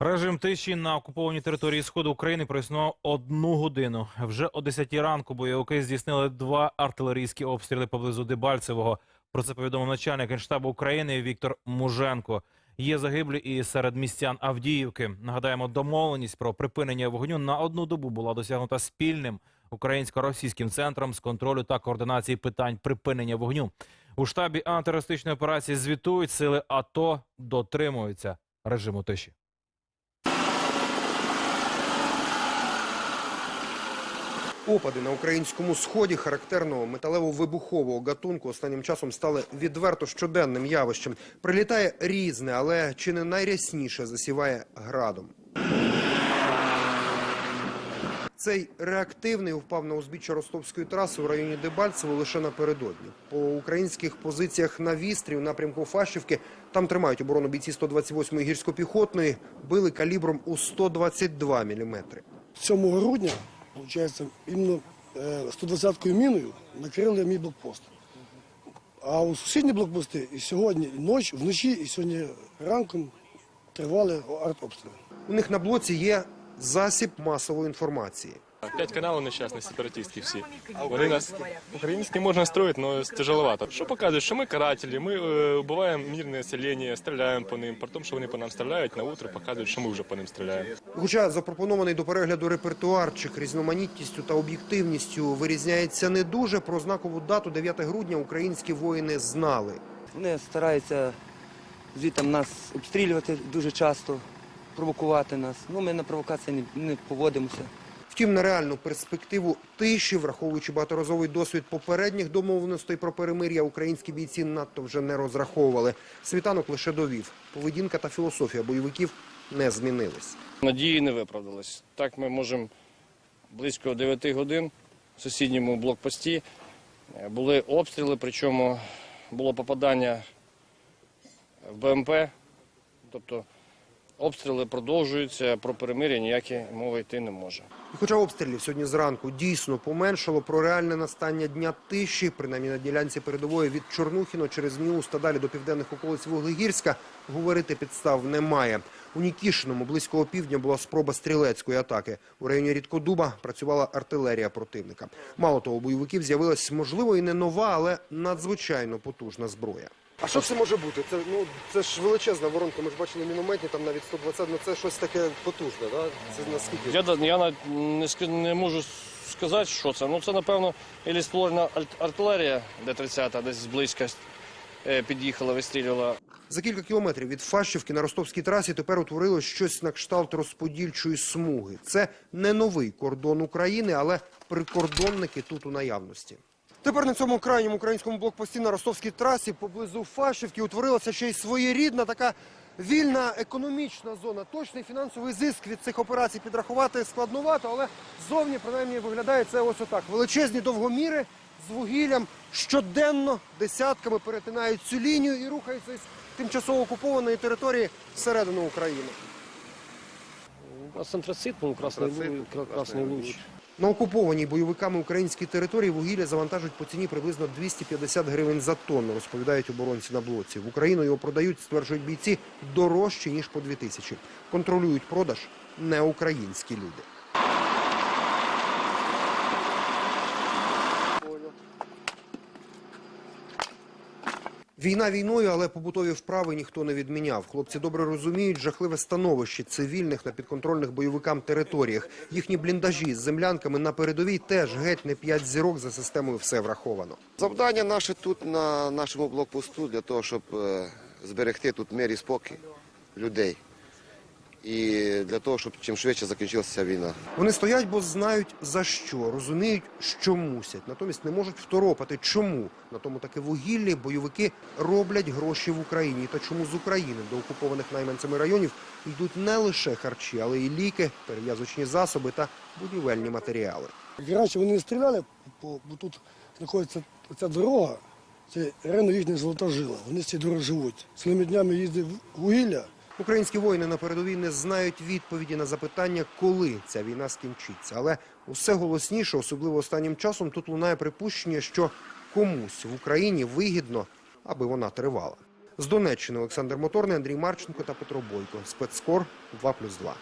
Режим тиші на окупованій території сходу України проіснував одну годину. Вже о 10 ранку бойовики здійснили два артилерійські обстріли поблизу Дебальцевого. Про це повідомив начальник генштабу України Віктор Муженко. Є загиблі і серед містян Авдіївки. Нагадаємо, домовленість про припинення вогню на одну добу була досягнута спільним українсько-російським центром з контролю та координації питань припинення вогню. У штабі антитерористичної операції звітують сили АТО дотримуються режиму тиші. Опади на українському сході характерного металево-вибухового гатунку останнім часом стали відверто щоденним явищем. Прилітає різне, але чи не найрясніше засіває градом. Цей реактивний впав на узбіччя ростовської траси у районі Дебальцево лише напередодні. По українських позиціях на вістрі у напрямку Фащівки там тримають оборону бійці 128-ї гірсько-піхотної, били калібром у 122 міліметри. 7 грудня, виходить, іменно е, 120-кою міною накрили мій блокпост. А у сусідні блокпости і сьогодні, і ночі, вночі, і сьогодні ранком тривали артобстріли. У них на блоці є засіб масової інформації. П'ять каналів нещасні, сепаратистські всі. Вони нас українські можна строїти, але тяжеловато. Що показують, що ми карателі, ми е, вбиваємо мирне населення, стріляємо по ним. При тому, що вони по нам стріляють, на утро показують, що ми вже по ним стріляємо. Хоча запропонований до перегляду репертуарчик різноманітністю та об'єктивністю вирізняється не дуже, про знакову дату 9 грудня українські воїни знали. Вони стараються звідти нас обстрілювати дуже часто, провокувати нас. Ну, ми на провокації не, не поводимося. Втім, на реальну перспективу тиші, враховуючи багаторазовий досвід попередніх домовленостей про перемир'я, українські бійці надто вже не розраховували. Світанок лише довів. Поведінка та філософія бойовиків не змінились. Надії не виправдались. Так ми можемо близько 9 годин в сусідньому блокпості були обстріли, причому було попадання в БМП. Тобто обстріли продовжуються, про перемир'я ніякі мови йти не може. І хоча обстрілів сьогодні зранку дійсно поменшало, про реальне настання дня тиші, принаймні на ділянці передової від Чорнухіно через Ніуст та далі до південних околиць Вуглегірська, говорити підстав немає. У Нікішиному близько опівдня була спроба стрілецької атаки. У районі Рідкодуба працювала артилерія противника. Мало того, у бойовиків з'явилась, можливо, і не нова, але надзвичайно потужна зброя. А що це може бути? Це ну це ж величезна воронка. Ми ж бачили мінометні там навіть 120, ну це щось таке потужне. Да? Це наскільки Я, я навіть не, не можу сказати, що це. Ну це, напевно, ілі створена артилерія, Д-30, десь зблизька е, під'їхала, вистрілювала. За кілька кілометрів від Фащівки на ростовській трасі тепер утворилось щось на кшталт розподільчої смуги. Це не новий кордон України, але прикордонники тут у наявності. Тепер на цьому крайньому українському блокпості на ростовській трасі поблизу Фащівки утворилася ще й своєрідна така вільна економічна зона. Точний фінансовий зиск від цих операцій підрахувати складновато, але зовні принаймні виглядає це ось отак. Величезні довгоміри з вугіллям щоденно десятками перетинають цю лінію і рухаються з тимчасово окупованої території всередину України. У нас антрацит, ну, красний, лу- красний луч. На окупованій бойовиками українській території вугілля завантажують по ціні приблизно 250 гривень за тонну, розповідають оборонці на блоці. В Україну його продають, стверджують бійці, дорожче, ніж по 2000. Контролюють продаж не українські люди. Війна війною, але побутові вправи ніхто не відміняв. Хлопці добре розуміють жахливе становище цивільних на підконтрольних бойовикам територіях. Їхні бліндажі з землянками на передовій теж геть не п'ять зірок за системою все враховано. Завдання наше тут на нашому блокпосту для того, щоб е, зберегти тут мир і спокій людей. І для того, щоб чим швидше закінчилася війна. Вони стоять, бо знають за що, розуміють, що мусять. Натомість не можуть второпати, чому на тому таки вугіллі бойовики роблять гроші в Україні. Та чому з України до окупованих найманцями районів йдуть не лише харчі, але й ліки, перев'язочні засоби та будівельні матеріали. Як раніше вони не стріляли, бо, тут знаходиться ця дорога, це реально їхня золота жила. Вони з цієї дороги живуть. Цілими днями їздить вугілля. Українські воїни на передовій не знають відповіді на запитання, коли ця війна скінчиться. Але усе голосніше, особливо останнім часом, тут лунає припущення, що комусь в Україні вигідно, аби вона тривала. З Донеччини Олександр Моторний, Андрій Марченко та Петро Бойко. Спецскор 2+,2.